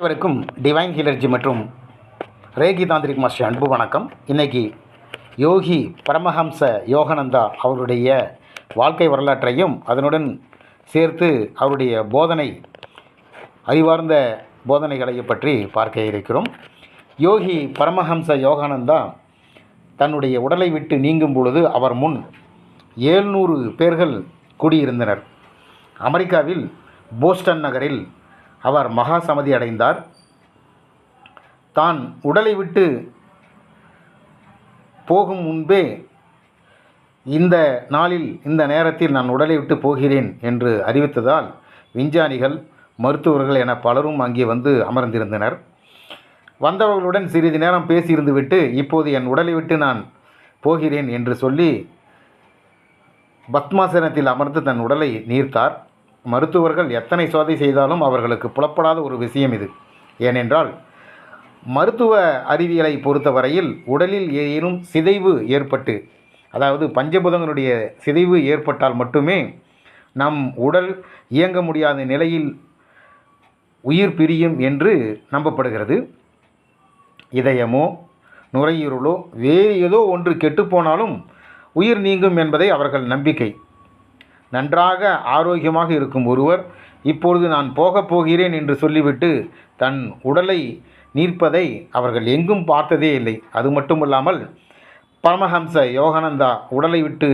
அனைவருக்கும் டிவைன் ஹீலர்ஜி மற்றும் Reiki tantric master அன்பு வணக்கம். இன்னைக்கு யோகி பரமஹம்ச யோகானந்தா அவருடைய வாழ்க்கை வரலாற்றையும் அதனுடன் சேர்த்து அவருடைய போதனை அறிவார்ந்த போதனைகளையும் பற்றி பார்க்க இருக்கிறோம். யோகி பரமஹம்ச யோகானந்தா தன்னுடைய உடலை விட்டு நீங்கும் பொழுது அவர் முன் ஏழ்நூறு பேர்கள் கூடியிருந்தனர். அமெரிக்காவில் போஸ்டன் நகரில் அவர் மகா சமதி அடைந்தார். தான் உடலை விட்டு போகும் முன்பே இந்த நாளில் இந்த நேரத்தில் நான் உடலை விட்டு போகிறேன் என்று அறிவித்ததால் விஞ்ஞானிகள் மருத்துவர்கள் என பலரும் அங்கே வந்து அமர்ந்திருந்தனர். வந்தவர்களுடன் சிறிது நேரம் பேசியிருந்துவிட்டு இப்போது என் உடலை விட்டு நான் போகிறேன் என்று சொல்லி பத்மாசனத்தில் அமர்ந்து தன் உடலை நீர்த்தார். மருத்துவர்கள் எத்தனை சோதை செய்தாலும் அவர்களுக்கு புலப்படாத ஒரு விஷயம் இது. ஏனென்றால் மருத்துவ அறிவியலை பொறுத்தவரையில் உடலில் ஏதேனும் சிதைவு ஏற்பட்டு அதாவது பஞ்சபூதங்களுடைய சிதைவு ஏற்பட்டால் மட்டுமே நம் உடல் இயங்க முடியாத நிலையில் உயிர் பிரியும் என்று நம்பப்படுகிறது. இதயமோ நுரையீரலோ வேறு ஏதோ ஒன்று கெட்டுப்போனாலும் உயிர் நீங்கும் என்பதை அவர்கள் நம்பிக்கை. நன்றாக ஆரோக்கியமாக இருக்கும் ஒருவர் இப்பொழுது நான் போகப் போகிறேன் என்று சொல்லிவிட்டு தன் உடலை நீர்ப்பதை அவர்கள் எங்கும் பார்த்ததே இல்லை. அது மட்டுமல்லாமல் பரமஹம்ச யோகானந்தா உடலை விட்டு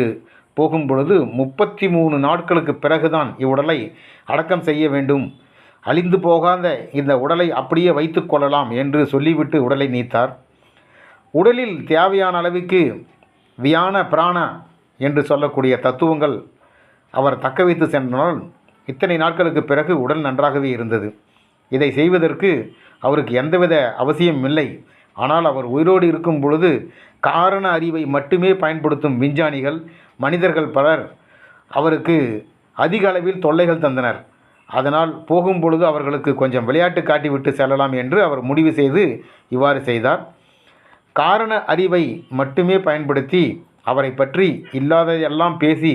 போகும் பொழுது முப்பத்தி மூணு நாட்களுக்கு பிறகுதான் இவ்வுடலை அடக்கம் செய்ய வேண்டும். அழிந்து போகாத இந்த உடலை அப்படியே வைத்து கொள்ளலாம் என்று சொல்லிவிட்டு உடலை நீத்தார். உடலில் தேவையான அளவுக்கு வியான பிராண என்று சொல்லக்கூடிய தத்துவங்கள் அவர் தக்க வைத்து சென்றனால் இத்தனை நாட்களுக்கு பிறகு உடல் நன்றாகவே இருந்தது. இதை செய்வதற்கு அவருக்கு எந்தவித அவசியம் இல்லை ஆனால் அவர் உயிரோடு இருக்கும் பொழுது காரண அறிவை மட்டுமே பயன்படுத்தும் விஞ்ஞானிகள் மனிதர்கள் பலர் அவருக்கு அதிக அளவில் தொல்லைகள் தந்தனர். அதனால் போகும் பொழுது அவர்களுக்கு கொஞ்சம் விளையாட்டு காட்டிவிட்டு செல்லலாம் என்று அவர் முடிவு செய்து இவ்வாறு செய்தார். காரண அறிவை மட்டுமே பயன்படுத்தி அவரை பற்றி இல்லாததையெல்லாம் பேசி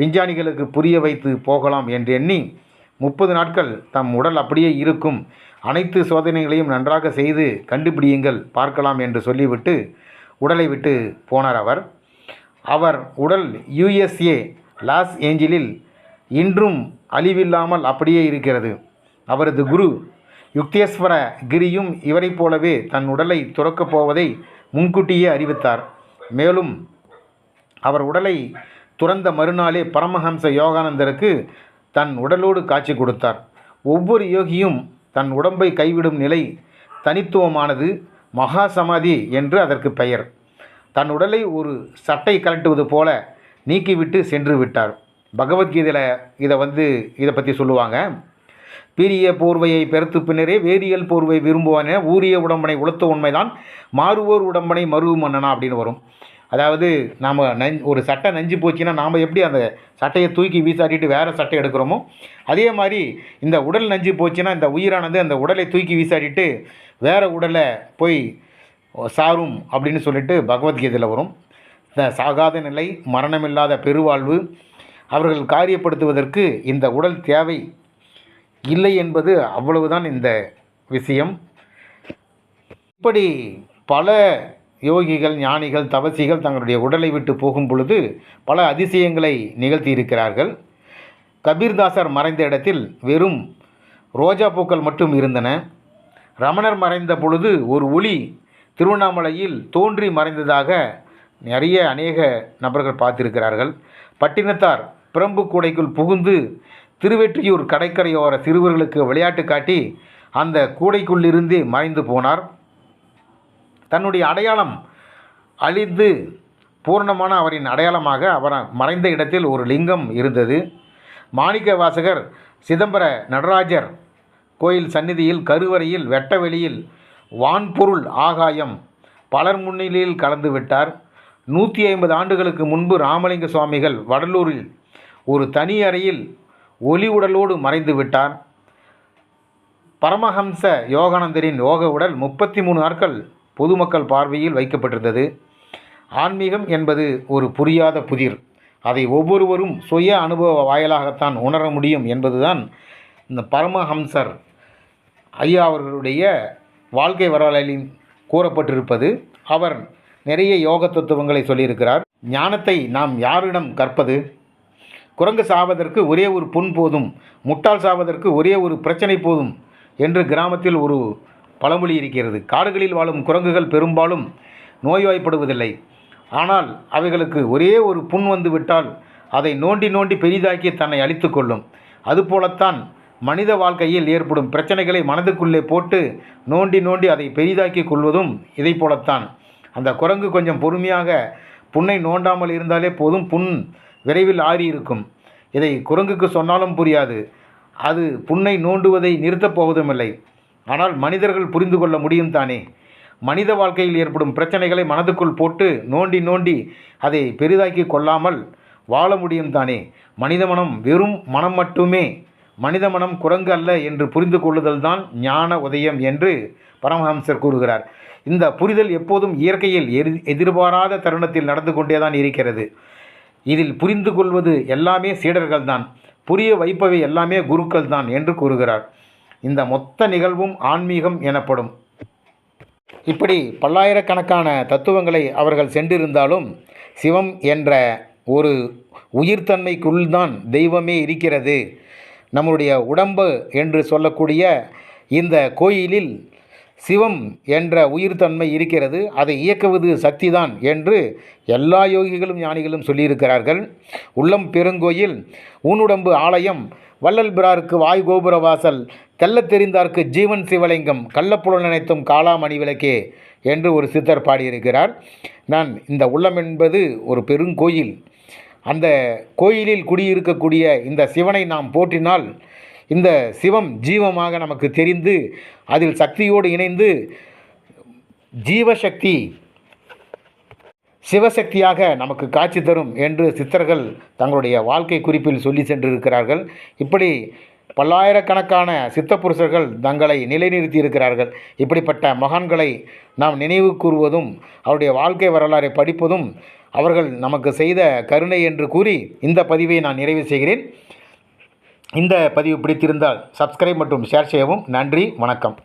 விஞ்ஞானிகளுக்கு புரிய வைத்து போகலாம் என்று எண்ணி முப்பது நாட்கள் தம் உடல் அப்படியே இருக்கும். அனைத்து சோதனைகளையும் நன்றாக செய்து கண்டுபிடியுங்கள் பார்க்கலாம் என்று சொல்லிவிட்டு உடலை விட்டு போனார் அவர். அவர் உடல் யுஎஸ்ஏ லாஸ் ஏஞ்சலில் இன்றும் அழிவில்லாமல் அப்படியே இருக்கிறது. அவரது குரு யுக்தேஸ்வர கிரியும் இவரைப் போலவே தன் உடலை துறக்கப் போவதை முன்கூட்டியே அறிவித்தார். மேலும் அவர் உடலை துறந்த மறுநாளே பரமஹம்ச யோகானந்தருக்கு தன் உடலோடு காட்சி கொடுத்தார். ஒவ்வொரு யோகியும் தன் உடம்பை கைவிடும் நிலை தனித்துவமானது மகா சமாதி என்று அதற்கு பெயர். தன் உடலை ஒரு சட்டை கலட்டுவது போல நீக்கிவிட்டு சென்று விட்டார். பகவத்கீதையில் இதை வந்து இதை பற்றி சொல்லுவாங்க. பீரிய போர்வையை பெருத்து பின்னரே வேரியல் போர்வை விரும்புவானே ஊரிய உடம்பனை உளுத்த உண்மைதான். மாறுவோர் உடம்பனை மருவு மன்னனா அப்படின்னு வரும். அதாவது நாம் நஞ் ஒரு சட்டை நஞ்சு போச்சுன்னா நாம் எப்படி அந்த சட்டையை தூக்கி வீசாட்டிட்டு வேறு சட்டை எடுக்கிறோமோ? அதே மாதிரி இந்த உடல் நஞ்சு போச்சுன்னா இந்த உயிரானது அந்த உடலை தூக்கி வீசாட்டிட்டு வேறு உடலை போய் சாரும் அப்படின்னு சொல்லிட்டு பகவத்கீதையில் வரும். இந்த சாகாத நிலை மரணமில்லாத பெருவாழ்வு. அவர்கள் காரியப்படுத்துவதற்கு இந்த உடல் தேவை இல்லை என்பது அவ்வளவுதான் இந்த விஷயம். இப்படி பல யோகிகள் ஞானிகள் தவசிகள் தங்களுடைய உடலை விட்டு போகும் பொழுது பல அதிசயங்களை நிகழ்த்தியிருக்கிறார்கள். கபீர்தாசர் மறைந்த இடத்தில் வெறும் ரோஜா பூக்கள் மட்டும் இருந்தன. ரமணர் மறைந்த பொழுது ஒரு ஒளி திருவண்ணாமலையில் தோன்றி மறைந்ததாக நிறைய அநேக நபர்கள் பார்த்திருக்கிறார்கள். பட்டினத்தார் பிரம்பு கூடைக்குள் புகுந்து திருவெற்றியூர் கடற்கரையோர சிறுவர்களுக்கு விளையாட்டு காட்டி அந்த கூடைக்குள்ளிருந்தே மறைந்து போனார். தன்னுடைய அடையாளம் அழிந்து பூர்ணமான அவரின் அடையாளமாக அவர் மறைந்த இடத்தில் ஒரு லிங்கம் இருந்தது. மாணிக்க வாசகர் சிதம்பர நடராஜர் கோயில் சந்நிதியில் கருவறையில் வெட்டவெளியில் வான்பொருள் ஆகாயம் பலர் முன்னிலையில் கலந்து விட்டார். நூற்றி ஐம்பது ஆண்டுகளுக்கு முன்பு ராமலிங்க சுவாமிகள் வடலூரில் ஒரு தனி அறையில் ஒளி உடலோடு மறைந்து விட்டார். பரமஹம்ச யோகானந்தரின் யோக உடல் முப்பத்தி மூணு நாட்கள் பொதுமக்கள் பார்வையில் வைக்கப்பட்டிருந்தது. ஆன்மீகம் என்பது ஒரு புரியாத புதிர். அதை ஒவ்வொருவரும் சுய அனுபவ வாயிலாகத்தான் உணர முடியும் என்பதுதான் இந்த பரமஹம்சர் ஐயா அவர்களுடைய வாழ்க்கை வரலாறில் கூறப்பட்டிருப்பது. அவர் நிறைய யோக தத்துவங்களை சொல்லியிருக்கிறார். ஞானத்தை நாம் யாரிடம் கற்பது? குரங்கு சாவதற்கு ஒரே ஒரு புண் போதும் முட்டாள் சாவதற்கு ஒரே ஒரு பிரச்சனை போதும் என்று கிராமத்தில் ஒரு பழமொழி இருக்கிறது. காடுகளில் வாழும் குரங்குகள் பெரும்பாலும் நோய்வாய்ப்படுவதில்லை. ஆனால் அவைகளுக்கு ஒரே ஒரு புண் வந்து விட்டால் அதை நோண்டி நோண்டி பெரிதாக்கி தன்னை அழித்து கொள்ளும். அதுபோலத்தான் மனித வாழ்க்கையில் ஏற்படும் பிரச்சனைகளை மனதுக்குள்ளே போட்டு நோண்டி நோண்டி அதை பெரிதாக்கி கொள்வதும் இதை போலத்தான். அந்த குரங்கு கொஞ்சம் பொறுமையாக புண்ணை நோண்டாமல் இருந்தாலே போதும் புண் விரைவில் ஆறி இருக்கும் இதை குரங்குக்கு சொன்னாலும் புரியாது. அது புண்ணை நோண்டுவதை நிறுத்தப் போவதுமில்லை. ஆனால் மனிதர்கள் புரிந்து கொள்ள முடியும் தானே? மனித வாழ்க்கையில் ஏற்படும் பிரச்சனைகளை மனதுக்குள் போட்டு நோண்டி நோண்டி அதை பெரிதாக்கி கொள்ளாமல் வாழ முடியும் தானே? மனித மனம் வெறும் மனம் மட்டுமே மனித மனம் குரங்கு அல்ல என்று புரிந்து கொள்ளுதல் தான் ஞான உதயம் என்று பரமஹம்சர் கூறுகிறார். இந்த புரிதல் எப்போதும் இயற்கையில் எதிர்பாராத தருணத்தில் நடந்து கொண்டேதான் இருக்கிறது. இதில் புரிந்து கொள்வது எல்லாமே சீடர்கள் தான் புரிய வைப்பவை எல்லாமே குருக்கள் தான் என்று கூறுகிறார். இந்த மொத்த நிகழ்வும் ஆன்மீகம் எனப்படும். இப்படி பல்லாயிரக்கணக்கான தத்துவங்களை அவர்கள் சென்றிருந்தாலும் சிவம் என்ற ஒரு உயிர்த்தன்மைக்குள்தான் தெய்வமே இருக்கிறது. நம்முடைய உடம்பு என்று சொல்லக்கூடிய இந்த கோயிலில் சிவம் என்ற உயிர்த்தன்மை இருக்கிறது. அதை இயக்குவது சக்திதான் என்று எல்லா யோகிகளும் ஞானிகளும் சொல்லியிருக்கிறார்கள். உள்ளம் பெருங்கோயில் ஊனுடம்பு ஆலயம் வள்ளல்பிராருக்கு வாய் கோபுர வாசல் தெள்ளத் தெரிந்தார்க்கு ஜீவன் சிவலிங்கம் கள்ளப்புலன் நினைத்தும் காளாமணி விளக்கே என்று ஒரு சித்தர் பாடியிருக்கிறார். நான் இந்த உள்ளம் என்பது ஒரு பெருங்கோயில். அந்த கோயிலில் குடியிருக்கக்கூடிய இந்த சிவனை நாம் போற்றினால் இந்த சிவம் ஜீவமாக நமக்கு தெரிந்து அதில் சக்தியோடு இணைந்து ஜீவசக்தி சிவசக்தியாக நமக்கு காட்சி தரும் என்று சித்தர்கள் தங்களுடைய வாழ்க்கை குறிப்பில் சொல்லி சென்றிருக்கிறார்கள். இப்படி பல்லாயிரக்கணக்கான சித்த புருஷர்கள் தங்களை நிலைநிறுத்தி இருக்கிறார்கள் இப்படிப்பட்ட மகான்களை நாம் நினைவு கூறுவதும் அவருடைய வாழ்க்கை வரலாறை படிப்பதும் அவர்கள் நமக்கு செய்த கருணை என்று கூறி இந்த பதிவை நான் நிறைவு செய்கிறேன். இந்த பதிவு பிடித்திருந்தால் சப்ஸ்கிரைப் மற்றும் ஷேர் செய்யவும் நன்றி வணக்கம்.